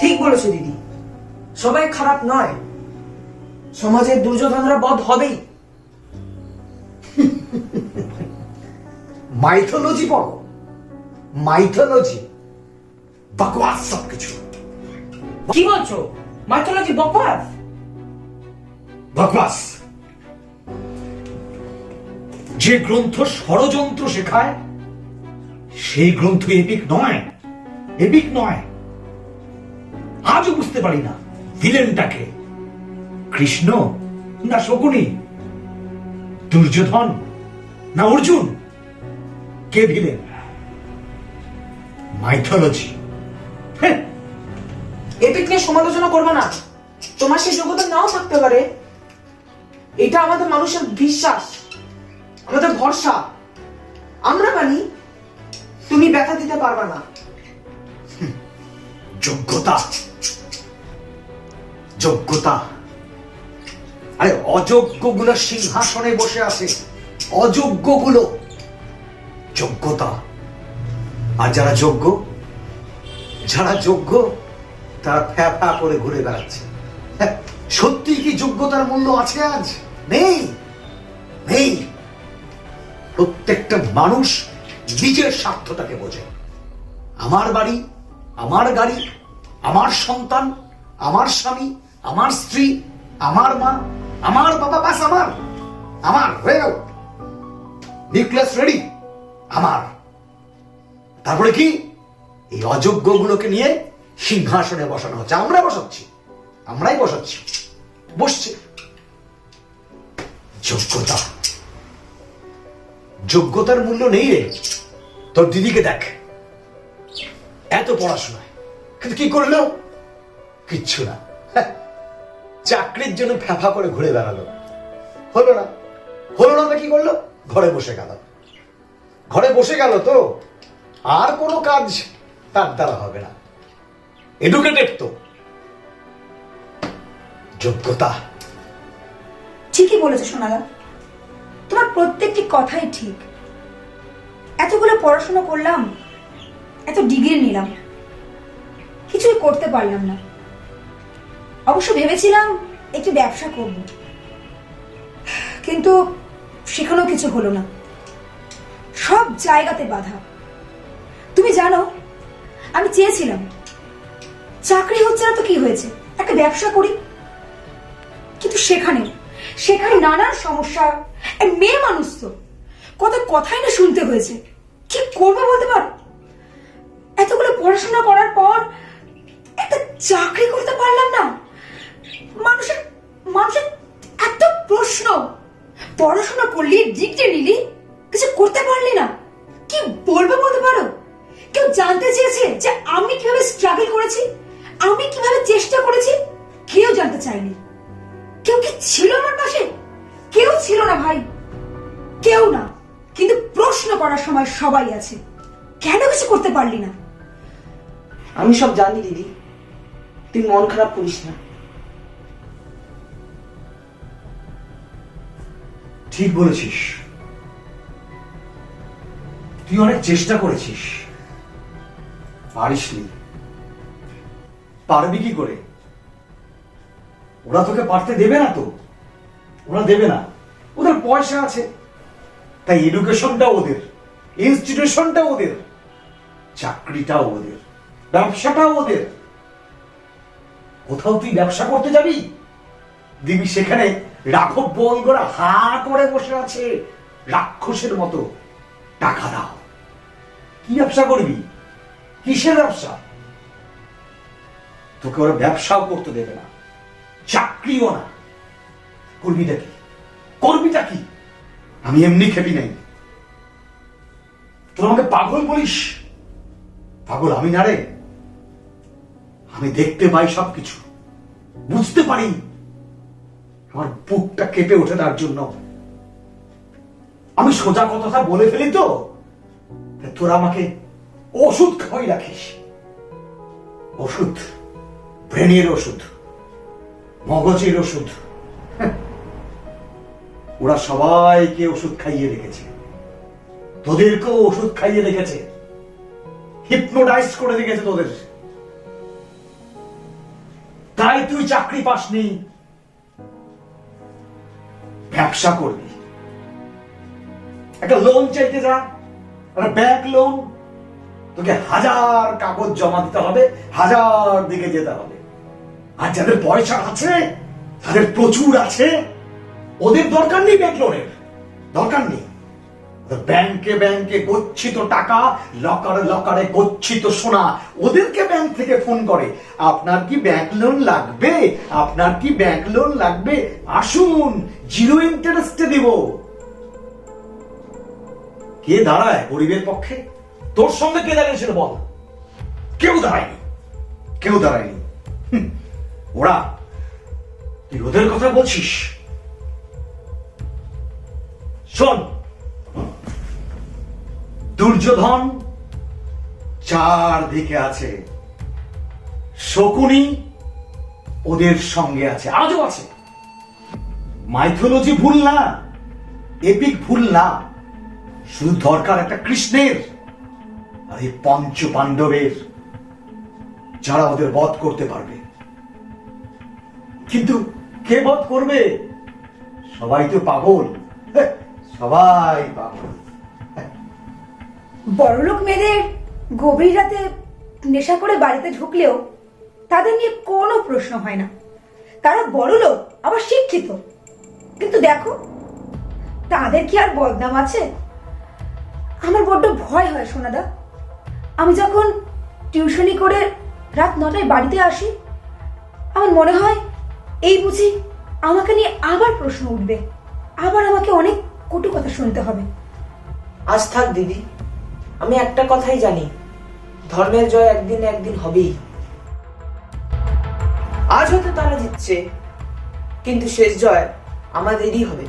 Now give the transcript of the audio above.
ঠিক বলেছ দিদি। সবাই খারাপ নয়। সমাজের দুর্যোধনরা বধ হবেই। মাইথোলজি পড়ো। মাইথোলজি। বকওয়াস সবকিছু। কি বলছো? মাইথোলজি বকবাস বকওয়াস। যে গ্রন্থ ষড়যন্ত্র শেখায় সেই গ্রন্থ এপিক নয়। এপিক নয়। আজও বুঝতে পারি না। ভিলেনটাকে। কৃষ্ণ না শকুনি? দুর্যোধন না অর্জুন? কে ভিলেন? মাইথোলজি। হ্যাঁ এপিক নিয়ে সমালোচনা করবে না। তোমার সেই যোগ্যতা নাও থাকতে পারে। এটা আমাদের মানুষের বিশ্বাস, আমাদের ভরসা। আমরা মানি, তুমি ব্যথা দিতে পারবে না। যোগ্যতা। যোগ্যতা। আরে অযোগ্যগুলো সিংহাসনে বসে আছে। অযোগ্যগুলো। যোগ্যতা। আর যারা যোগ্য যারা যোগ্য তারা ফ্যা ফ্যা করে ঘুরে বেড়াচ্ছে। হ্যাঁ, সত্যি কি যোগ্যতার মূল্য আছে আজ? নেই। নেই। প্রত্যেকটা মানুষ নিজের স্বার্থটাকে বোঝে। আমার বাড়ি আমার গাড়ি, আমার সন্তান, আমার স্বামী, আমার স্ত্রী, আমার মা, আমার বাবা, বাস আমার আমার হয়ে গেল। নিউক্লিয়াস রেডি আমার। তারপরে কি? এই অযোগ্যগুলোকে নিয়ে সিংহাসনে বসানো হচ্ছে। আমরা বসাচ্ছি, আমরাই বসাচ্ছি। বসছে। যোগ্যতা। যোগ্যতার মূল্য নেই রে। তোর দিদিকে দেখ। এত পড়াশোনায়? কিন্তু কি করল? কিচ্ছু না। হ্যাঁ, চাকরির জন্য ফ্যাফা করে ঘুরে বেড়ালো। হলো না? হলো না তা কি করল? ঘরে বসে গেল। ঘরে বসে গেল তো? আর কোনো কাজ তার দ্বারা হবে না। এডুকেটেড তো। যোগ্যতা। ঠিকই বলেছ সোনাদা তোমার প্রত্যেকটি কথাই ঠিক। এতগুলো পড়াশোনা করলাম এত ডিগ্রি নিলাম। কিছুই করতে পারলাম না। অবশ্য ভেবেছিলাম একটু ব্যবসা করব। কিন্তু সেখানেও কিছু হলো না। সব জায়গাতে বাধা। তুমি জানো, আমি চেয়েছিলাম, চাকরি হচ্ছে না তো কি হয়েছে? একটা ব্যবসা করি। কিন্তু সেখানে সেখানে নানান সমস্যা। মেয়ে মানুষ তো, কত কথাই না শুনতে হয়েছে। কি করব বলতে পারো? পড়াশোনা করার পর একটা চাকরি করতে পারলাম না। মানুষের মানুষের এত প্রশ্ন। পড়াশোনা করলি, ডিগ্রি নিলি, কিছু করতে পারলি না। কি বলব বলতে পারো? কেউ জানতে চেয়েছে যে আমি কীভাবে স্ট্রাগল করেছি? আমি কীভাবে চেষ্টা করেছি? কেউ জানতে চায়নি। কেউ কি ছিল আমার পাশে? কেউ ছিল না ভাই। কেউ না। কিন্তু প্রশ্ন করার সময় সবাই আছে। কেন কিছু করতে পারলি না? আমি সব জানি, দিদি। তুই মন খারাপ করিস না। ঠিক বলেছিস। তুই অনেক চেষ্টা করেছিস। পারিসনি। পারবি কি করে? ওরা তোকে পারতে দেবে না তো? ওরা দেবে না। ওদের পয়সা আছে। তাই এডুকেশনটা ওদের। ইনস্টিটিউশনটা ওদের। চাকরিটাও ওদের। ব্যবসাটাও ওদের। কোথাও তুই ব্যবসা করতে যাবি? দিবি সেখানে রাঘব বল করে হা করে বসে আছে। রাক্ষসের মতো। টাকা দাও। কি ব্যবসা করবি? কিসের ব্যবসা? তোকে ওরা ব্যবসাও করতে দেবে না। চাকরিও না। করবিটা কি? করবিটা কি? আমি এমনি খেপি নাই। তোর আমাকে পাগল বলিস? পাগল আমি না রে। আমি দেখতে পাই সবকিছু। বুঝতে পারি। আমার বুকটা কেঁপে ওঠে তার জন্য। আমি সোজা কথাটা বলে ফেলি তো? তোরা আমাকে ওষুধ খাওয়াই রাখিস। ওষুধ। ব্রেনের ওষুধ। মগজের ওষুধ। হ্যাঁ। ওরা সবাইকে ওষুধ খাইয়ে রেখেছে। তোদেরকেও ওষুধ খাইয়ে রেখেছে। হিপনোটাইজ করে রেখেছে তোদের। ভাই তুই চাকরি পাসনি। ব্যবসা করবি। একটা লোন চাইতে যা, একটা ব্যাংক লোন তোকে হাজার কাগজ জমা দিতে হবে, হাজার দিকে যেতে হবে। আর যাদের পয়সা আছে, তাদের প্রচুর আছে। ওদের দরকার নেই ব্যাংক লোনের দরকার নেই। ব্যাংকে ব্যাংকে গচ্ছিত টাকা লকারে লকারে গচ্ছিত সোনা, ওদেরকে ব্যাংক থেকে ফোন করে। আপনার কি ব্যাংক লোন লাগবে? আপনার কি ব্যাংক লোন লাগবে? আসুন জিরো ইন্টারেস্টে দিব। কে দাঁড়ায় গরিবের পক্ষে? তোর সঙ্গে কে দাঁড়িয়েছিল বল? কেউ দাঁড়ায়নি। কেউ দাঁড়ায়নি। ওরা তুই ওদের কথা বলছিস? শোন দুর্যোধন চারদিকে আছে। শকুনি ওদের সঙ্গে আছে, আজও আছে। মাইথোলজি ভুল না এপিক ভুল না। শুধু দরকার একটা কৃষ্ণের আর এই পঞ্চ পাণ্ডবের যারা ওদের বধ করতে পারবে। কিন্তু কে বধ করবে? সবাই তো পাগল। সবাই পাগল। বড়লোক মেয়েদের গভীর রাতে নেশা করে বাড়িতে ঢুকলেও তাদের নিয়ে কোনো প্রশ্ন হয় না। তারা বড়লোক, আবার শিক্ষিত। কিন্তু দেখো, তাদের কি আর বদনাম আছে? আমার বড্ড ভয় হয়, সোনাদা। আমি যখন টিউশনি করে রাত নটায় বাড়িতে আসি, আমার মনে হয় এই বুঝি আমাকে নিয়ে আবার প্রশ্ন উঠবে। আবার আমাকে অনেক কটু কথা শুনতে হবে। আজ থাক দিদি। আমি একটা কথাই জানি, ধর্মের জয় একদিন একদিন হবেই। আজ হয়তো তারা জিতছে, কিন্তু শেষ জয় আমাদেরই হবে।